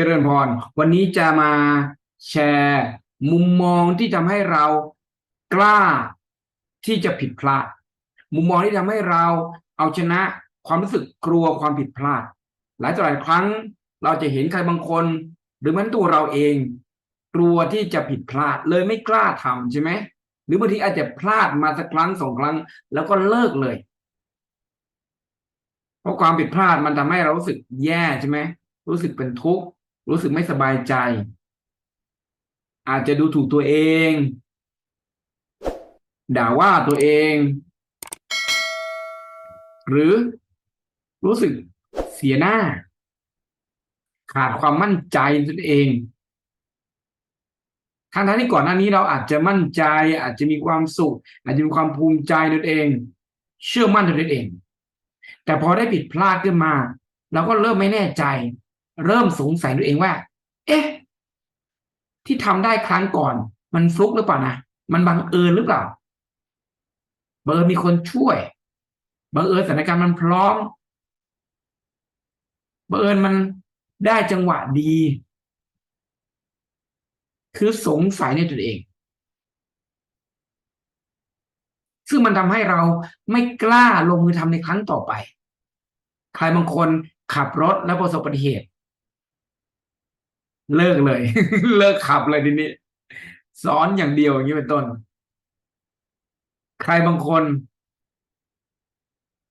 เจริญพร วันนี้จะมาแชร์มุมมองที่ทำให้เรากล้าที่จะผิดพลาด มุมมองที่ทำให้เราเอาชนะความรู้สึกกลัวความผิดพลาด หลายต่อหลายครั้งเราจะเห็นใครบางคน หรือแม้แต่ตัวเราเอง กลัวที่จะผิดพลาดเลยไม่กล้าทำใช่ไหมหรือบางทีอาจจะพลาดมาสักครั้งสองครั้ง แล้วก็เลิกเลย เพราะความผิดพลาดมันทำให้เรารู้สึกแย่ใช่ไหมรู้สึกเป็นทุกข์ รู้สึกไม่สบายใจ อาจจะดูถูกตัวเอง ด่าว่าตัวเอง หรือรู้สึกเสียหน้า ขาดความมั่นใจในเองทั้งทั้งที่ก่อนหน้านี้เราอาจจะมั่นใจ อาจจะมีความสุข อาจจะมีความภูมิใจในเอง เชื่อมั่นในเอง แต่พอได้ผิดพลาดขึ้นมา เราก็เริ่มไม่แน่ใจ เริ่มสงสัยตัวเองว่า เอ๊ะ ที่ทำได้ครั้งก่อน มันฟลุกหรือเปล่านะมันบังเอิญหรือเปล่าบังเอิญมีคนช่วยบังเอิญสถานการณ์มันพร้อมบังเอิญมันได้จังหวะดี คือสงสัยในตัวเอง ซึ่งมันทำให้เราไม่กล้าลงมือทำในครั้งต่อไป ใครบางคนขับรถแล้วประสบอุบัติเหตุ เลิกเลย เลิกขับเลยทีนี้สอนอย่างเดียวอย่างนี้เป็นต้น ใครบางคน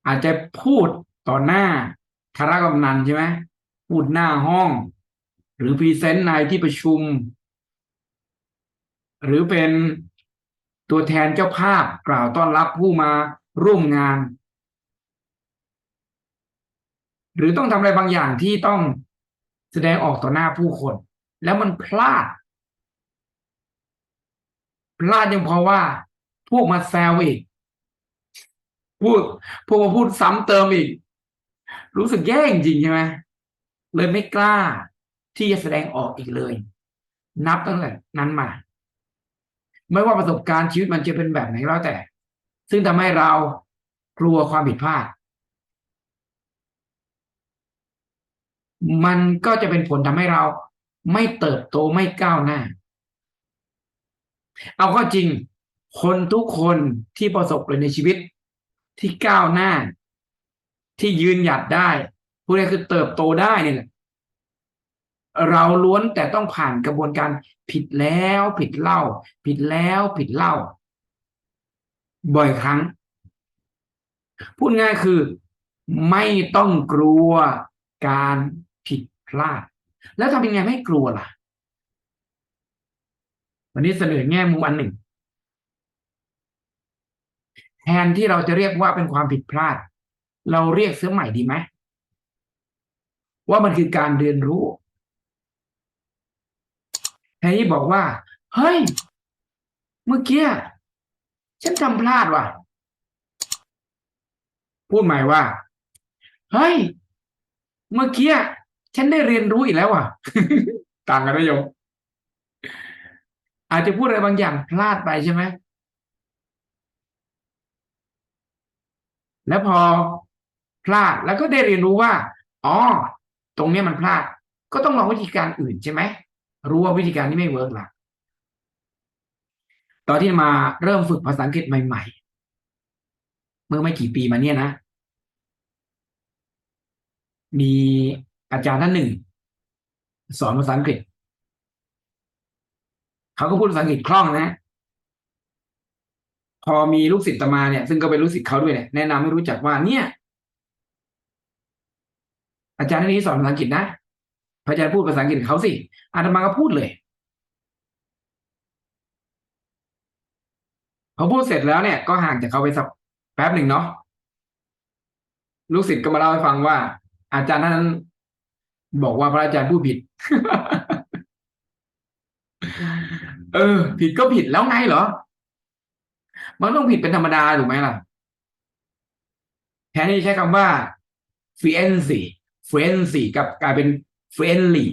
อาจจะพูดต่อหน้าคณะกำนันใช่ไหมพูดหน้าห้อง หรือพรีเซนต์ในที่ประชุม หรือเป็นตัวแทนเจ้าภาพกล่าวต้อนรับผู้มาร่วมงาน หรือต้องทำอะไรบางอย่างที่ต้องแสดงออกต่อหน้าผู้คน แล้วมันพลาด พลาดยังเพราะว่า พวกมาแซวอีก พูดพวกมาพูดซ้ำเติมอีก รู้สึกแย่จริงใช่ไหมเลยไม่กล้าที่จะแสดงออกอีกเลย นับตั้งแต่นั้นมา ไม่ว่าประสบการณ์ชีวิตมันจะเป็นแบบไหนแล้วแต่ ซึ่งทำให้เรากลัวความผิดพลาด มันก็จะเป็นผลทำให้เรา ไม่เติบโตไม่ก้าวหน้า เอาก็จริง คนทุกคนที่ประสบเลยในชีวิตที่ก้าวหน้า ที่ยืนหยัดได้พวกนี้คือเติบโตได้นี่แหละเราล้วนแต่ต้องผ่านกระบวนการผิดแล้วผิดเล่า ผิดแล้วผิดเล่า บ่อยครั้ง พูดง่ายคือ ไม่ต้องกลัวการผิดพลาด แล้วทำยังไงไม่กลัวล่ะ วันนี้เสนอแง่มุมอันหนึ่ง แทนที่เราจะเรียกว่าเป็นความผิดพลาด เราเรียกเสื้อใหม่ดีไหมว่ามันคือการเรียนรู้แทนที่บอกว่า เฮ้ย เมื่อกี้ฉันทำพลาดว่ะ พูดใหม่ว่า เฮ้ย เมื่อกี้ ฉันได้เรียนรู้อีกแล้วอะ ต่างกันนะโยมอาจจะพูดอะไรบางอย่างพลาดไปใช่ไหมแล้วพอพลาดแล้วก็ได้เรียนรู้ว่า อ๋อ ตรงนี้มันพลาด ก็ต้องลองวิธีการอื่นใช่ไหม รู้ว่าวิธีการนี้ไม่เวิร์กละตอนที่มาเริ่มฝึกภาษาอังกฤษใหม่ๆ เมื่อไม่กี่ปีมาเนี่ยนะ มี อาจารย์ท่านหนึ่ง สอนภาษาอังกฤษ เขาก็พูดภาษาอังกฤษคล่องนะ พอมีลูกศิษย์ตมาเนี่ย ซึ่งก็เป็นลูกศิษย์เขาด้วยเนี่ยแนะนำให้รู้จักว่าเนี่ย อาจารย์ท่านนี้สอนภาษาอังกฤษนะพระอาจารย์พูดภาษาอังกฤษเขาสิอาตมาก็พูดเลยพอพูดเสร็จแล้วเนี่ยก็ห่างจากเขาไปสักแป๊บหนึ่งเนาะลูกศิษย์ก็มาเล่าให้ฟังว่า อาจารย์ท่านนั้น บอกว่าพระอาจารย์พูดผิด เออ ผิดก็ผิดแล้วไงเหรอ มันต้องผิดเป็นธรรมดาถูกไหมล่ะ แทนที่ใช้คำว่า fluency fluency กับกลายเป็น friendly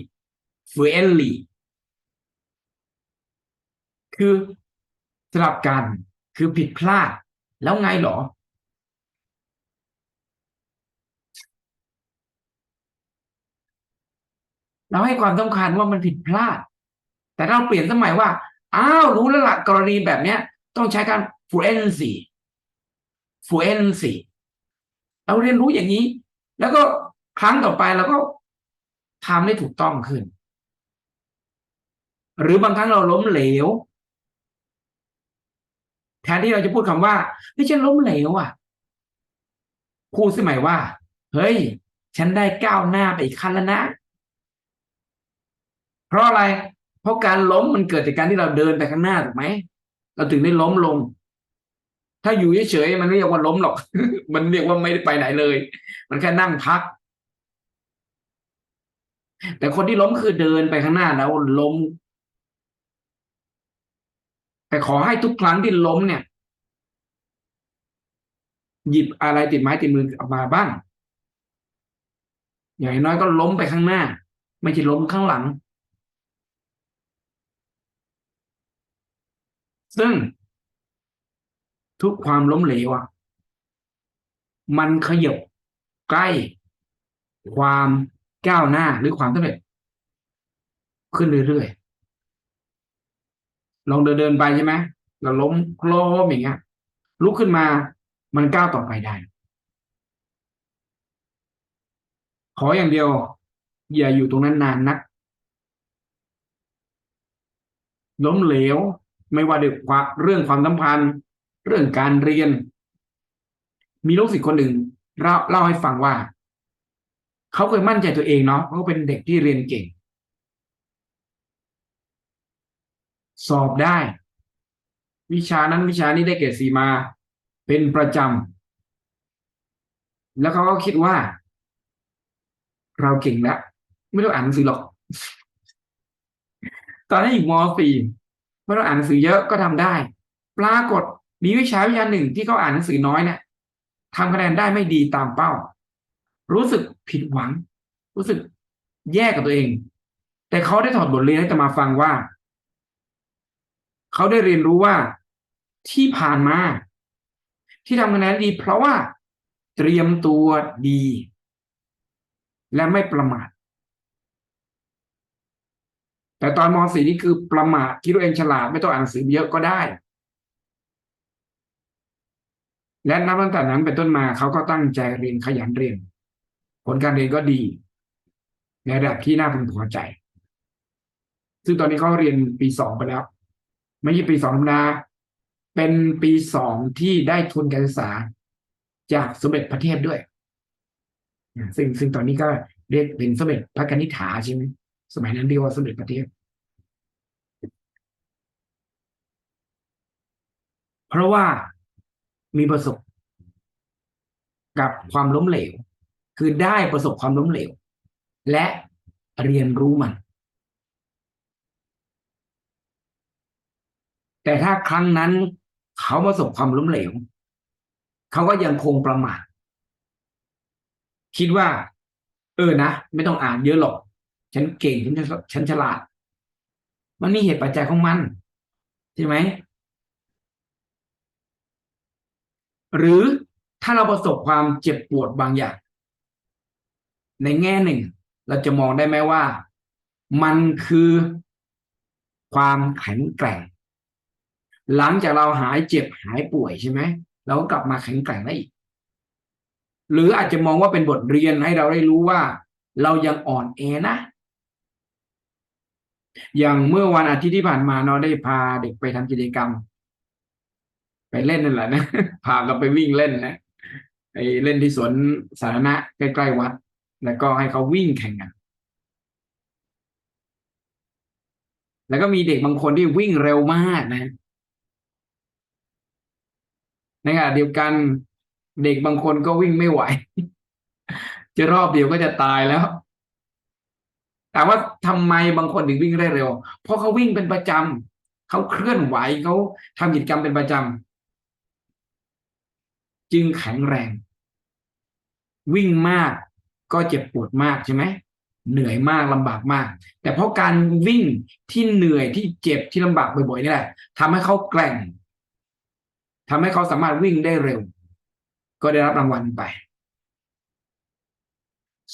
friendly คือสลับกันคือผิดพลาด แล้วไงเหรอ เราให้ความสำคัญว่ามันผิดพลาด แต่เราเปลี่ยนสมัยว่า อ้าวรู้แล้วละกรณีแบบเนี้ย ต้องใช้การ fluency fluency เราเรียนรู้อย่างนี้ แล้วก็ครั้งต่อไปเราก็ทำได้ถูกต้องขึ้น หรือบางครั้งเราล้มเหลว แทนที่เราจะพูดคำว่าเฮ้ยฉันล้มเหลวอะพูดสมัยว่า เฮ้ย ฉันได้ก้าวหน้าไปอีกขั้นแล้วนะ ราะอะไร เพราะการล้มมันเกิดจากการที่เราเดินไปข้างหน้าถูกไหมเราถึงได้ล้มลง ถ้าอยู่เฉยๆมันไม่เรียกว่าล้มหรอก มันเรียกว่าไม่ได้ไปไหนเลย มันแค่นั่งพัก แต่คนที่ล้มคือเดินไปข้างหน้าแล้วล้ม แต่ขอให้ทุกครั้งที่ล้มเนี่ย หยิบอะไรติดไม้ติดมือออกมาบ้างอย่างน้อยก็ล้มไปข้างหน้า ไม่ใช่ล้มข้างหลัง ซึ่งทุกความล้มเหลวอะ มันขยบใกล้ความก้าวหน้าหรือความสำเร็จขึ้นเรื่อยๆ ลองเดินเดินไปใช่ไหมเราล้มโคลมอย่างเงี้ย ลุกขึ้นมา มันก้าวต่อไปได้ ขออย่างเดียว อย่าอยู่ตรงนั้นนานนัก ล้มเหลว ไม่ว่าด้วยเรื่องความสัมพันธ์ เรื่องการเรียน มีลูกศิษย์คนหนึ่งเล่าเล่าให้ฟังว่า เขาเคยมั่นใจตัวเองเนาะเขาเป็นเด็กที่เรียนเก่ง สอบได้ วิชานั้นวิชานี้ได้เกรดสีมาเป็นประจำแล้วเขาก็คิดว่า เราเก่งแล้ว ไม่ต้องอ่านหนังสือหรอก ตอนนั้นอยู่ม .4 ไม่ต้องอ่านหนังสือเยอะก็ทำได้ ปรากฏมีวิชาวิชาหนึ่งที่เขาอ่านหนังสือน้อยเนี่ยทำคะแนนได้ไม่ดีตามเป้า รู้สึกผิดหวัง รู้สึกแย่กับตัวเอง แต่เขาได้ถอดบทเรียนให้จะมาฟังว่า เขาได้เรียนรู้ว่าที่ผ่านมา ที่ทำคะแนนดี เพราะว่าเตรียมตัวดี และไม่ประมาท แต่ตอนม .4 นี่คือประมาทคิดว่าเองฉลาดไม่ต้องอ่านหนังสือเยอะก็ได้ และนับตั้งแต่นั้นเป็นต้นมาเขาก็ตั้งใจเรียนขยันเรียน ผลการเรียนก็ดี ในระดับที่น่าพึงพอใจ ซึ่งตอนนี้เขาเรียนปีสองไปแล้ว ไม่ใช่ปีสองธรรมดาเป็นปีสองที่ได้ทุนการศึกษาจากสมเด็จพระเทพด้วยซึ่งซึ่งตอนนี้ก็เรียกเป็นสมเด็จพระกนิษฐาใช่ไหมสมัยนั้นเรียกว่าสมเด็จพระเทพ เพราะว่ามีประสบ กับความล้มเหลว คือได้ประสบความล้มเหลว และเรียนรู้มัน แต่ถ้าครั้งนั้นเขาประสบความล้มเหลว เขาก็ยังคงประมาทคิดว่า เออนะ ไม่ต้องอ่านเยอะหรอก ฉันเก่งฉันฉันฉลาด มันมีเหตุปัจจัยของมัน ใช่ไหม หรือถ้าเราประสบความเจ็บปวดบางอย่าง ในแง่หนึ่ง เราจะมองได้ไหมว่า มันคือความแข็งแกร่ง หลังจากเราหายเจ็บหายป่วยใช่ไหมเราก็กลับมาแข็งแกร่งได้อีก หรืออาจจะมองว่าเป็นบทเรียนให้เราได้รู้ว่า เรายังอ่อนแอนะ อย่างเมื่อวันอาทิตย์ที่ผ่านมาเราได้พาเด็กไปทำกิจกรรม ไปเล่นนั่นแหละนะพาเราไปวิ่งเล่นนะไปเล่นที่สวนสาธารณะใกล้ๆวัด แล้วก็ให้เขาวิ่งแข่งกันแล้วก็มีเด็กบางคนที่วิ่งเร็วมากนะในขณะเดียวกันเด็กบางคนก็วิ่งไม่ไหว จะรอบเดียวก็จะตายแล้ว แต่ว่าทำไมบางคนถึงวิ่งได้เร็ว เพราะเขาวิ่งเป็นประจำเขาเคลื่อนไหวเขาทำกิจกรรมเป็นประจำ จึงแข็งแรง วิ่งมากก็เจ็บปวดมากใช่ไหมเหนื่อยมากลำบากมาก แต่เพราะการวิ่งที่เหนื่อยที่เจ็บที่ลำบากบ่อยๆนี่แหละทำให้เขาแกร่งทำให้เขาสามารถวิ่งได้เร็ว ก็ได้รับรางวัลไป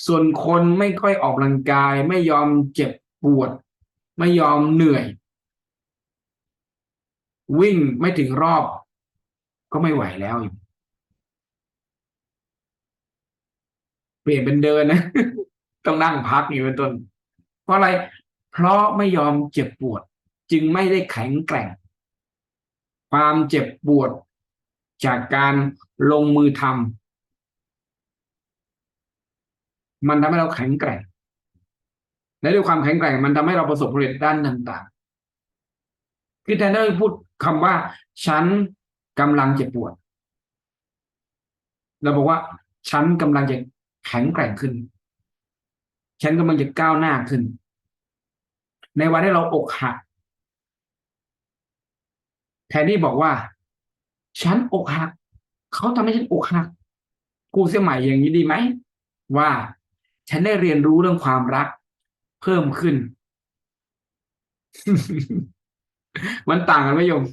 ส่วนคนไม่ค่อยออกกำลังกาย ไม่ยอมเจ็บปวด ไม่ยอมเหนื่อย วิ่งไม่ถึงรอบ ก็ไม่ไหวแล้วอีกเป ลี่ยนเป็นเดินนะ ต้องนั่งพักอยู่เป็นต้น เพราะอะไร เพราะไม่ยอมเจ็บปวด จึงไม่ได้แข็งแกร่ง ความเจ็บปวดจากการลงมือทำมันทำให้เราแข็งแกร่ง และด้วยความแข็งแกร่ง มันทำให้เราประสบผลสำเร็จด้านต่างๆ คือแทนที่จะพูดคำว่า ฉันกำลังเจ็บปวดเราบอกว่า ฉันกำลังจะ แข็งแกร่งขึ้น ฉันกำลังจะก้าวหน้าขึ้น ในวันที่เราอกหัก แทนที่บอกว่า ฉันอกหัก เขาทำให้ฉันอกหัก กูเสียใหม่อย่างนี้ดีไหม ว่า ฉันได้เรียนรู้เรื่องความรัก เพิ่มขึ้น มันต่างกันไหมโยม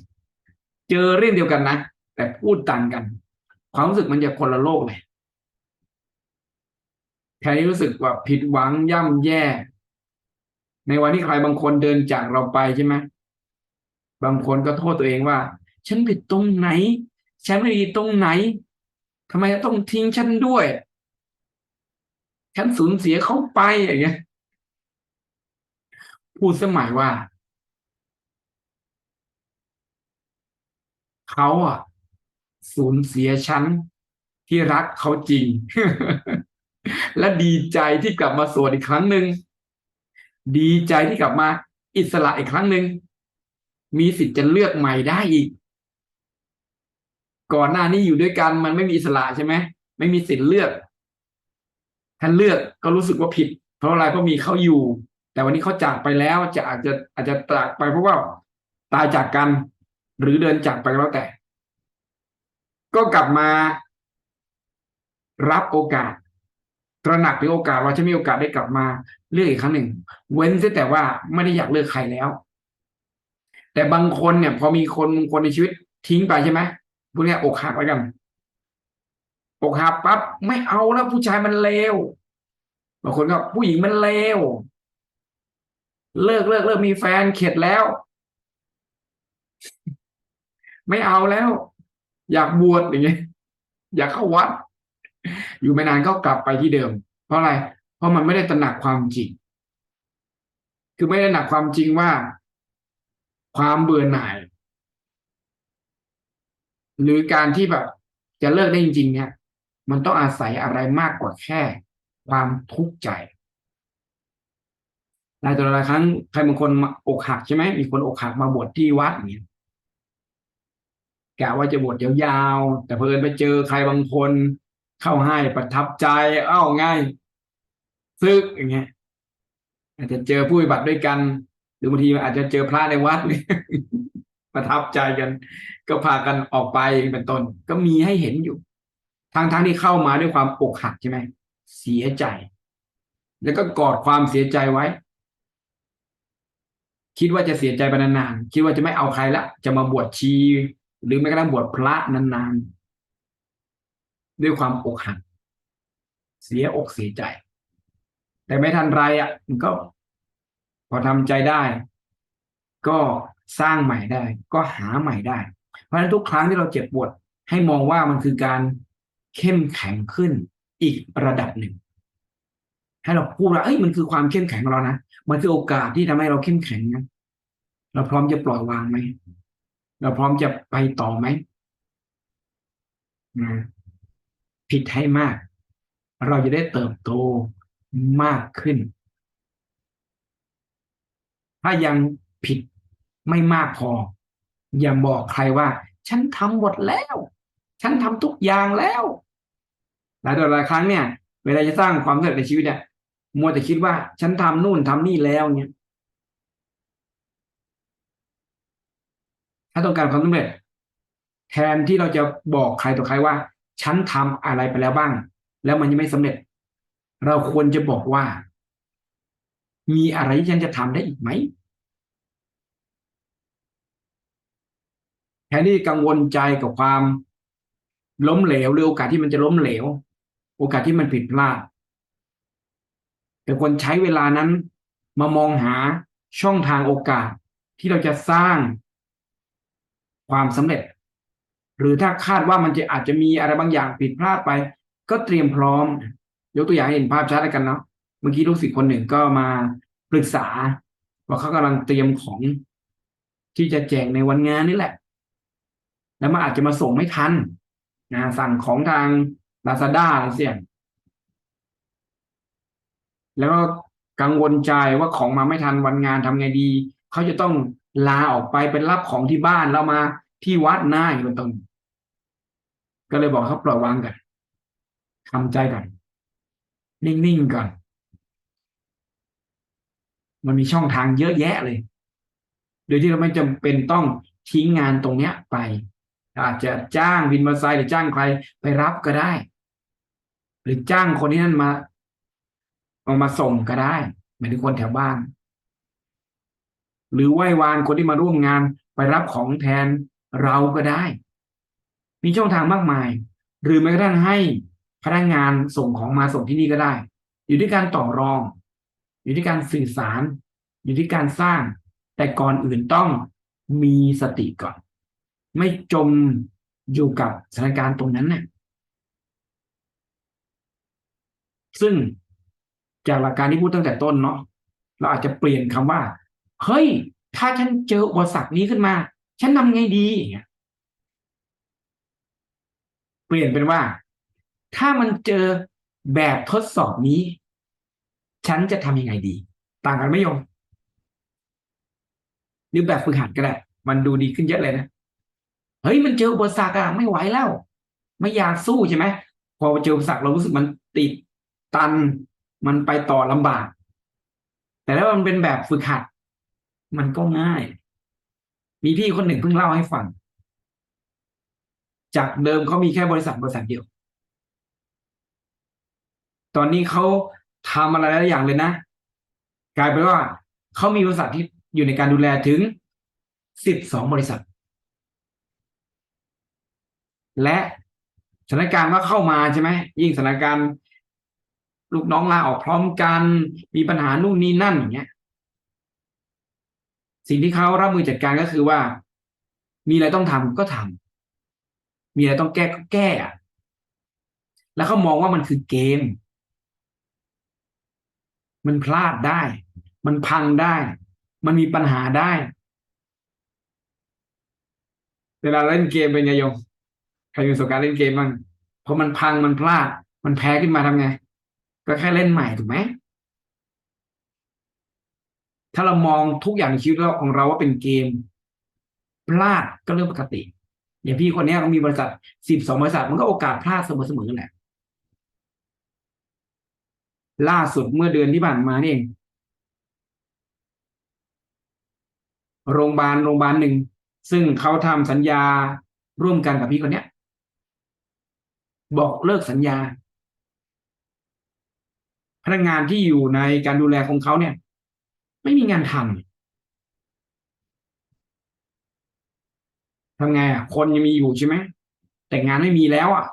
เจอเรื่องเดียวกันนะ แต่พูดต่างกัน ความรู้สึกมันจะคนละโลกเลย แทนที่รู้สึกว่าผิดหวังย่ำแย่ ในวันที่ใครบางคนเดินจากเราไปใช่ไหมบางคนก็โทษตัวเองว่า ฉันผิดตรงไหน ฉันไม่ดีตรงไหนทำไมต้องทิ้งฉันด้วย ฉันสูญเสียเขาไปอย่างเงี้ยพูดสมัยว่าเขาอะ สูญเสียฉันที่รักเขาจริง และดีใจที่กลับมาโสดอีกครั้งหนึ่งดีใจที่กลับมาอิสระอีกครั้งหนึ่งมีสิทธิ์จะเลือกใหม่ได้อีก ก่อนหน้านี้อยู่ด้วยกันมันไม่มีอิสระใช่ไหมไม่มีสิทธิ์เลือกท่านเลือกก็รู้สึกว่าผิด เพราะอะไรเพราะมีเขาอยู่ แต่วันนี้เขาจากไปแล้วจะอาจจะอาจจะจากไปเพราะว่าตายจากกัน หรือเดินจากไปแล้วแต่ ก็กลับมารับโอกาส ตระหนักถึงโอกาสว่าจะมีโอกาสได้กลับมาเลือกอีกครั้งหนึ่ง เว้นแต่ว่าไม่ได้อยากเลือกใครแล้ว แต่บางคนเนี่ย พอมีคนคนในชีวิตทิ้งไปใช่ไหมพวกนี้อกหักไว้กันอกหักปั๊บไม่เอาแล้วผู้ชายมันเลวบางคนก็ผู้หญิงมันเลวเลิกเลิกเลิกมีแฟนเข็ดแล้ว ไม่เอาแล้ว อยากบวชอย่างเงี้ยอยากเข้าวัด อยู่ไม่นานก็กลับไปที่เดิม เพราะอะไร เพราะมันไม่ได้ตระหนักความจริง คือไม่ได้หนักความจริงว่า ความเบื่อหน่าย หรือการที่แบบจะเลิกได้จริง ๆ เนี่ย มันต้องอาศัยอะไรมากกว่าแค่ ความทุกข์ใจหลายต่อหลายครั้งใครบางคนอกหักใช่ไหมมีคนอกหักมาบวชที่วัดเนี่ยกะว่าจะบวชยาวๆแต่เพิ่นไปเจอใครบางคน เข้าให้ประทับใจ เอ้าง่ายซึกอย่างเงี้ยอาจจะเจอผู้ปฏิบัติด้วยกัน หรือบางทีอาจจะเจอพระในวัดประทับใจกัน ก็พากันออกไปเป็นต้นก็มีให้เห็นอยู่ทั้งทั้งที่เข้ามาด้วยความอกหักใช่ไหมเสียใจ แล้วก็กอดความเสียใจไว้ คิดว่าจะเสียใจไปนานๆคิดว่าจะไม่เอาใครละจะมาบวชชี หรือแม้กระทั่งบวชพระนานๆ ด้วยความอกหักเสียอกเสียใจ แต่ไม่ทันไรอะ มันก็ พอทำใจได้ ก็สร้างใหม่ได้ ก็หาใหม่ได้ เพราะฉะนั้นทุกครั้งที่เราเจ็บปวด ให้มองว่ามันคือการเข้มแข็งขึ้นอีกระดับหนึ่ง ให้เราพูดว่าเอ้ยมันคือความเข้มแข็งของเรานะมันคือโอกาสที่ทำให้เราเข้มแข็งนะเราพร้อมจะปล่อยวางไหมเราพร้อมจะไปต่อไหมนะ ผิดให้มาก เราจะได้เติบโตมากขึ้น ถ้ายังผิดไม่มากพอ อย่าบอกใครว่า ฉันทำหมดแล้ว ฉันทำทุกอย่างแล้ว หลายต่อหลายครั้งเนี่ย เวลาจะสร้างความสำเร็จในชีวิตเนี่ยมัวแต่คิดว่า ฉันทำนู่นทำนี่แล้วเนี่ยถ้าต้องการความสำเร็จ แทนที่เราจะบอกใครต่อใครว่า ฉันทำอะไรไปแล้วบ้าง แล้วมันยังไม่สำเร็จ เราควรจะบอกว่า มีอะไรที่ฉันจะทำได้อีกไหมแทนที่กังวลใจกับความล้มเหลว หรือโอกาสที่มันจะล้มเหลว โอกาสที่มันผิดพลาดแต่ควรใช้เวลานั้นมามองหาช่องทางโอกาสที่เราจะสร้างความสำเร็จ หรือถ้าคาดว่ามันจะอาจจะมีอะไรบางอย่างผิดพลาดไป ก็เตรียมพร้อม ยกตัวอย่างให้เห็นภาพชัดแล้วกันเนาะเมื่อกี้ลูกศิษย์คนหนึ่งก็มาปรึกษา ว่าเขากำลังเตรียมของที่จะแจกในวันงานนี่แหละ แล้วมันอาจจะมาส่งไม่ทันนะสั่งของทางลาซาด้าอะไรเสี่ยง แล้วก็กังวลใจว่าของมาไม่ทันวันงานทำไงดี เขาจะต้องลาออกไปเป็นรับของที่บ้านแล้วมา ที่วัดหน้าอย่างเป็นต้นก็เลยบอกเขาปล่อยวางกันทำใจกันนิ่งๆก่อน มันมีช่องทางเยอะแยะเลย โดยที่เราไม่จำเป็นต้องทิ้งงานตรงเนี้ยไป อาจจะจ้างวินมอเตอร์ไซค์หรือจ้างใครไปรับก็ได้ หรือจ้างคนที่นั่นมาเอามาส่งก็ได้หมายถึงคนแถวบ้าน หรือไหว้วานคนที่มาร่วมงานไปรับของแทน เราก็ได้ มีช่องทางมากมาย หรือแม้กระทั่งให้พนักงานส่งของมาส่งที่นี่ก็ได้ อยู่ที่การต่อรอง อยู่ที่การสื่อสาร อยู่ที่การสร้าง แต่ก่อนอื่นต้องมีสติก่อน ไม่จมอยู่กับสถานการณ์ตรงนั้นเนี่ยซึ่งจากหลักการที่พูดตั้งแต่ต้นเนาะเราอาจจะเปลี่ยนคำว่า เฮ้ย ถ้าฉันเจออุปสรรคนี้ขึ้นมา ฉันทำไงดีเปลี่ยนเป็นว่า ถ้ามันเจอแบบทดสอบนี้ ฉันจะทำยังไงดี ต่างกันไหม่ยงหรือแบบฝึกหัดก็ได้ มันดูดีขึ้นเยอะเลยนะเฮ้ยมันเจออุปสรรคอะไม่ไหวแล้ว ไม่อยากสู้ใช่ไหมพอเจออุปสรรคเรารู้สึกมันติดตันมันไปต่อลำบาก แต่ถ้ามันเป็นแบบฝึกหัด มันก็ง่าย มีพี่คนหนึ่งเพิ่งเล่าให้ฟัง จากเดิมเขามีแค่บริษัทบริษัทเดียว ตอนนี้เขาทำอะไรหลายอย่างเลยนะ กลายเป็นว่าเขามีบริษัทที่อยู่ในการดูแลถึงสิบสองบริษัท และสถานการณ์ก็เข้ามาใช่ไหมยิ่งสถานการณ์ลูกน้องลาออกพร้อมกัน มีปัญหานู่นนี่นั่นอย่างเงี้ย สิ่งที่เขารับมือจัดการก็คือว่า มีอะไรต้องทำก็ทำมีอะไรต้องแก้ก็แก้อะแล้วเขามองว่ามันคือเกม มันพลาดได้ มันพังได้ มันมีปัญหาได้เวลาเล่นเกมเป็นไงโยมใครมีประสบการณ์เล่นเกมบ้างพอมันพังมันพลาด มันแพ้ขึ้นมาทำไง ก็แค่เล่นใหม่ถูกไหม ถ้าเรามองทุกอย่างในชีวิตของเราว่าเป็นเกม พลาดก็เรื่องปกติ อย่างพี่คนนี้เขามีบริษัทสิบสองบริษัทมันก็โอกาสพลาดเสมอๆแหละ ล่าสุดเมื่อเดือนที่ผ่านมานี่เองโรงพยาบาลโรงพยาบาลหนึ่ง ซึ่งเขาทำสัญญาร่วมกันกับพี่คนเนี้ยบอกเลิกสัญญา พนักงานที่อยู่ในการดูแลของเขาเนี่ย ไม่มีงานทำทำไงอะ คนยังมีอยู่ใช่ไหมแต่งานไม่มีแล้วอะ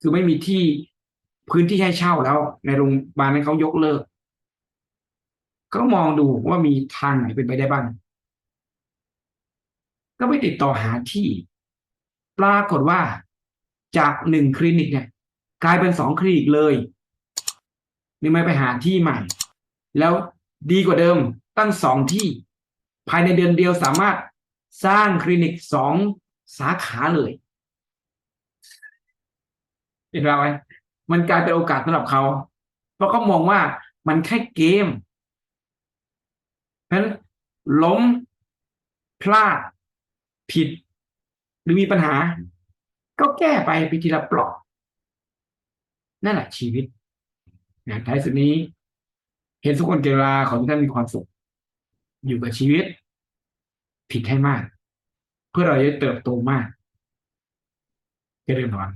คือไม่มีที่พื้นที่ให้เช่าแล้ว ในโรงพยาบาลนั้นเขายกเลิกก็มองดูว่ามีทางไหนเป็นไปได้บ้าง ก็ไปติดต่อหาที่ ปรากฏว่าจากหนึ่งคลินิกเนี่ย กลายเป็นสองคลินิกเลยนี่ไม่ไปหาที่ใหม่ แล้ว ดีกว่าเดิมตั้งสองที่ ภายในเดือนเดียวสามารถสร้างคลินิกสองสาขาเลยเห็นไหมมันกลายเป็นโอกาสสำหรับเขา เพราะเขามองว่ามันแค่เกม เพราะฉะนั้นล้มพลาดผิด หรือมีปัญหา ก็แก้ไปไปทีละปลอกนั่นแหละชีวิตนะท้ายสุดนี้ เห็นทุกคนเกลาของท่านมีความสุข อยู่กับชีวิต ผิดให้มาก เพื่อเราจะเติบโตมากเจริญพร